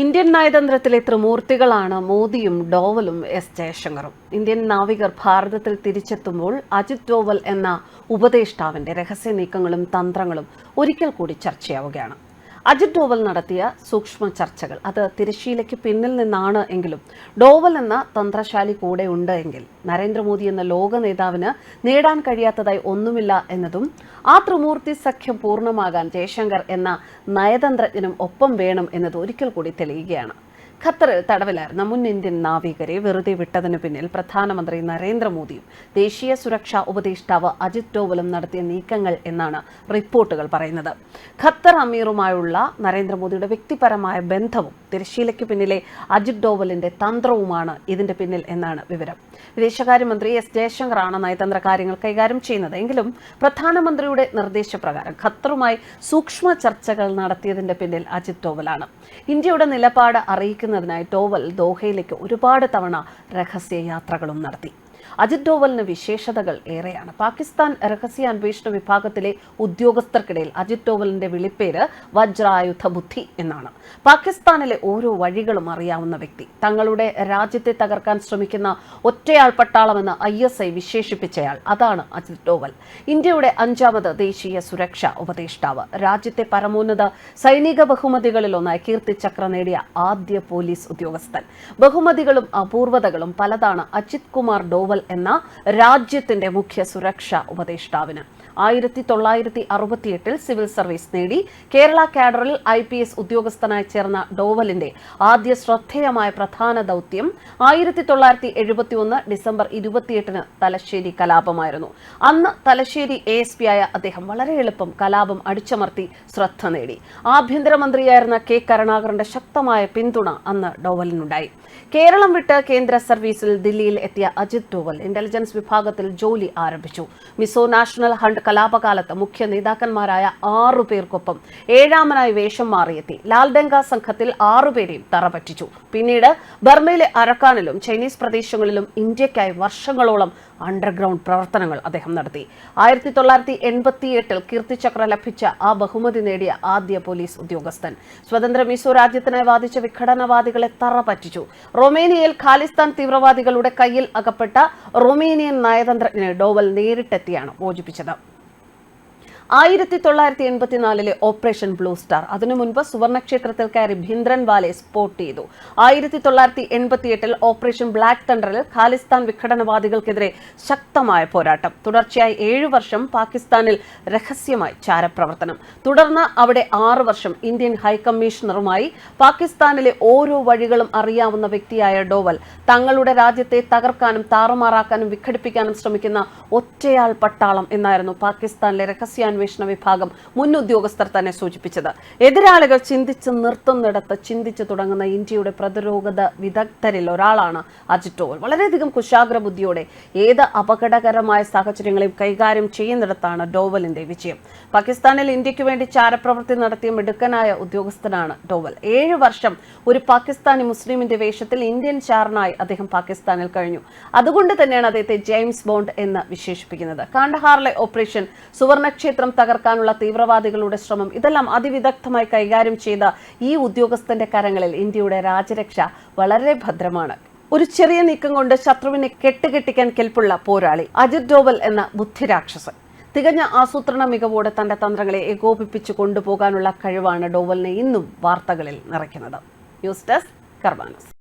Indian നയതന്ത്രത്തിലെ ത്രിമൂർത്തികളാണ് മോദിയും ഡോവലും S ജയശങ്കറും. Indian നാവികർ ഭാരതത്തിൽ തിരിച്ചെത്തുമ്പോൾ അജിത് ഡോവൽ എന്ന ഉപദേഷ്ടാവിന്റെ രഹസ്യ നീക്കങ്ങളും തന്ത്രങ്ങളും ഒരിക്കൽ കൂടി ചർച്ചയാവുകയാണ്. അജിത് ഡോവൽ നടത്തിയ സൂക്ഷ്മ ചർച്ചകൾ. അത് തിരശ്ശീലയ്ക്ക് പിന്നിൽ നിന്നാണ് എങ്കിലും. ഡോവൽ എന്ന തന്ത്രശാലി കൂടെ ഉണ്ട് എങ്കിൽ നരേന്ദ്രമോദി എന്ന ലോക നേതാവിന് നേടാൻ കഴിയാത്തതായി ഒന്നുമില്ല എന്നതും ആ ത്രിമൂർത്തി സഖ്യം പൂർണമാകാൻ ജയശങ്കർ എന്ന നയതന്ത്രജ്ഞനും ഒപ്പം വേണം എന്നത് ഒരിക്കൽ കൂടി തെളിയുകയാണ്. ഖത്തറിൽ തടവിലായിരുന്ന മുൻ ഇന്ത്യൻ നാവികരെ വെറുതെ വിട്ടതിന് പിന്നിൽ പ്രധാനമന്ത്രി നരേന്ദ്രമോദിയും ദേശീയ സുരക്ഷാ ഉപദേഷ്ടാവ് അജിത് ഡോവലും നടത്തിയ നീക്കങ്ങൾ എന്നാണ് റിപ്പോർട്ടുകൾ പറയുന്നത്. ഖത്തർ അമീറുമായുള്ള നരേന്ദ്രമോദിയുടെ വ്യക്തിപരമായ ബന്ധവും തിരശ്ശീലയ്ക്ക് പിന്നിലെ അജിത് ഡോവലിന്റെ തന്ത്രവുമാണ് ഇതിന്റെ പിന്നിൽ എന്നാണ് വിവരം. വിദേശകാര്യമന്ത്രി എസ് ജയശങ്കറാണ് നയതന്ത്ര കാര്യങ്ങൾ കൈകാര്യം ചെയ്യുന്നത്. എങ്കിലും പ്രധാനമന്ത്രിയുടെ നിർദ്ദേശപ്രകാരം ഖത്തറുമായി സൂക്ഷ്മ ചർച്ചകൾ നടത്തിയതിന്റെ പിന്നിൽ അജിത് ഡോവലാണ്. ഇന്ത്യയുടെ നിലപാട് അറിയിക്കുന്നതിനായി ഡോവൽ ദോഹയിലേക്ക് ഒരുപാട് തവണ രഹസ്യ യാത്രകളും നടത്തി. അജിത് ഡോവലിന് വിശേഷതകൾ ഏറെയാണ്. പാകിസ്ഥാൻ രഹസ്യാന്വേഷണ വിഭാഗത്തിലെ ഉദ്യോഗസ്ഥർക്കിടയിൽ അജിത് ഡോവലിന്റെ വിളിപ്പേര് വജ്രായുധ ബുദ്ധി എന്നാണ്. പാകിസ്ഥാനിലെ ഓരോ വഴികളും അറിയാവുന്ന വ്യക്തി. തങ്ങളുടെ രാജ്യത്തെ തകർക്കാൻ ശ്രമിക്കുന്ന ഒറ്റയാൾ പട്ടാളമെന്ന് ഐ എസ് ഐ വിശേഷിപ്പിച്ചയാൾ. അതാണ് അജിത് ഡോവൽ. ഇന്ത്യയുടെ അഞ്ചാമത് ദേശീയ സുരക്ഷാ ഉപദേഷ്ടാവ്. രാജ്യത്തെ പരമോന്നത സൈനിക ബഹുമതികളിലൊന്നായി കീർത്തിചക്ര നേടിയ ആദ്യ പോലീസ് ഉദ്യോഗസ്ഥൻ. ബഹുമതികളും അപൂർവതകളും പലതാണ് അജിത് കുമാർ ഡോവൽ എന്ന രാജ്യത്തിന്റെ മുഖ്യ സുരക്ഷാ ഉപദേഷ്ടാവിന്. ആയിരത്തി തൊള്ളായിരത്തി അറുപത്തിയെട്ടിൽ സിവിൽ സർവീസ് നേടി. കേരള കാഡറിൽ ഐ പി എസ് ഉദ്യോഗസ്ഥനായി ചേർന്ന ഡോവലിന്റെ ആദ്യ ശ്രദ്ധേയമായ പ്രധാന ദൗത്യം ആയിരത്തി തൊള്ളായിരത്തി എഴുപത്തിയൊന്ന് ഡിസംബർ ഇരുപത്തിയെട്ടിന് തലശ്ശേരി കലാപമായിരുന്നു. അന്ന് തലശ്ശേരി എ എസ് പി ആയ അദ്ദേഹം വളരെ എളുപ്പം കലാപം അടിച്ചമർത്തി ശ്രദ്ധ നേടി. ആഭ്യന്തരമന്ത്രിയായിരുന്ന കെ കരുണാകരന്റെ ശക്തമായ പിന്തുണ അന്ന് ഡോവലിനുണ്ടായി. കേരളം വിട്ട് കേന്ദ്ര സർവീസിൽ ദില്ലിയിൽ എത്തിയ അജിത് ഡോവൽ ഇന്റലിജൻസ് വിഭാഗത്തിൽ ജോലി ആരംഭിച്ചു. മിസോ നാഷണൽ ഹണ്ട് കലാപകാലത്ത് മുഖ്യ നേതാക്കന്മാരായ ആറു പേർക്കൊപ്പം ഏഴാമനായി വേഷം മാറിയെത്തി. ലാൽഡങ്ക സംഘത്തിൽ ആറുപേരെയും തറപറ്റിച്ചു. പിന്നീട് ബർമയിലെ അരക്കാനിലും ചൈനീസ് പ്രദേശങ്ങളിലും ഇന്ത്യക്കായി വർഷങ്ങളോളം അണ്ടർഗ്രൗണ്ട് പ്രവർത്തനങ്ങൾ അദ്ദേഹം നടത്തി. ആയിരത്തി തൊള്ളായിരത്തി എൺപത്തി എട്ടിൽ കീർത്തിചക്ര ലഭിച്ച ആ ബഹുമതി നേടിയ ആദ്യ പോലീസ് ഉദ്യോഗസ്ഥൻ. സ്വതന്ത്ര മിസോ രാജ്യത്തിനായി വാദിച്ച വിഘടനവാദികളെ തറപറ്റിച്ചു. റൊമേനിയയിൽ ഖാലിസ്ഥാൻ തീവ്രവാദികളുടെ കയ്യിൽ അകപ്പെട്ട റൊമേനിയൻ നയതന്ത്രജ്ഞനെ ഡോവൽ നേരിട്ടെത്തിയാണ് മോചിപ്പിച്ചത്. ആയിരത്തി തൊള്ളായിരത്തി എൺപത്തിനാലിലെ ഓപ്പറേഷൻ ബ്ലൂ സ്റ്റാർ. അതിനു മുൻപ് സുവർണക്ഷേത്രത്തിൽ കയറി ഭിന്ദ്രൻവാലെ സ്പോട്ട് ചെയ്തു. ആയിരത്തി തൊള്ളായിരത്തി എൺപത്തിയെട്ടിൽ ഓപ്പറേഷൻ ബ്ലാക്ക് തണ്ടറിൽ ഖാലിസ്ഥാൻ വിഘടനവാദികൾക്കെതിരെ ശക്തമായ പോരാട്ടം. തുടർച്ചയായി ഏഴു വർഷം പാകിസ്ഥാനിൽ രഹസ്യമായി ചാരപ്രവർത്തനം. തുടർന്ന് അവിടെ ആറു വർഷം ഇന്ത്യൻ ഹൈക്കമ്മീഷണറുമായി പാകിസ്ഥാനിലെ ഓരോ വഴികളും അറിയാവുന്ന വ്യക്തിയായ ഡോവൽ തങ്ങളുടെ രാജ്യത്തെ തകർക്കാനും താറുമാറാക്കാനും വിഘടിപ്പിക്കാനും ശ്രമിക്കുന്ന ഒറ്റയാൾ പട്ടാളം എന്നായിരുന്നു പാകിസ്ഥാനിലെ രഹസ്യാന്വേഷണ വിഭാഗം മുൻ ഉദ്യോഗസ്ഥർ തന്നെ സൂചിപ്പിച്ചത്. എതിരാളികൾ ചിന്തിച്ച് നിർത്തുന്നിടത്ത് ചിന്തിച്ചു തുടങ്ങുന്ന ഇന്ത്യയുടെ പ്രതിരോധ വിദഗ്ധരിൽ ഒരാളാണ് അജിത് ഡോവൽ. വളരെയധികം കുശാഗ്ര ബുദ്ധിയോടെ ഏത് അപകടകരമായ സാഹചര്യങ്ങളെയും കൈകാര്യം ചെയ്യുന്നിടത്താണ് ഡോവലിന്റെ വിജയം. പാകിസ്ഥാനിൽ ഇന്ത്യയ്ക്ക് വേണ്ടി ചാരപ്രവൃത്തി നടത്തിയ മിടുക്കനായ ഉദ്യോഗസ്ഥനാണ് ഡോവൽ. ഏഴ് വർഷം ഒരു പാകിസ്ഥാനി മുസ്ലിമിന്റെ വേഷത്തിൽ ഇന്ത്യൻ ചാരനായി അദ്ദേഹം പാകിസ്ഥാനിൽ കഴിഞ്ഞു. അതുകൊണ്ട് തന്നെയാണ് അദ്ദേഹത്തെ ജെയിംസ് ബോണ്ട് എന്ന് വിശേഷിപ്പിക്കുന്നത്. കാണ്ഡഹാറിലെ ഓപ്പറേഷൻ സുവർണക്ഷേത്രം തകർക്കാനുള്ള തീവ്രവാദികളുടെ ശ്രമം ഇതെല്ലാം അതിവിദഗ്ധമായി കൈകാര്യം ചെയ്ത ഈ ഉദ്യോഗസ്ഥന്റെ കരങ്ങളിൽ ഇന്ത്യയുടെ രാജ്യരക്ഷ വളരെ ഭദ്രമാണ്. ഒരു ചെറിയ നീക്കം കൊണ്ട് ശത്രുവിനെ കെട്ടുകെട്ടിക്കാൻ കെൽപ്പുള്ള പോരാളി അജിത് ഡോവൽ എന്ന ബുദ്ധിരാക്ഷസൻ. തികഞ്ഞ ആസൂത്രണ മികവോടെ തന്റെ തന്ത്രങ്ങളെ ഏകോപിപ്പിച്ചു കൊണ്ടുപോകാനുള്ള കഴിവാണ് ഡോവലിനെ ഇന്നും വാർത്തകളിൽ നിറയ്ക്കുന്നത്. News desk കർബാനസ്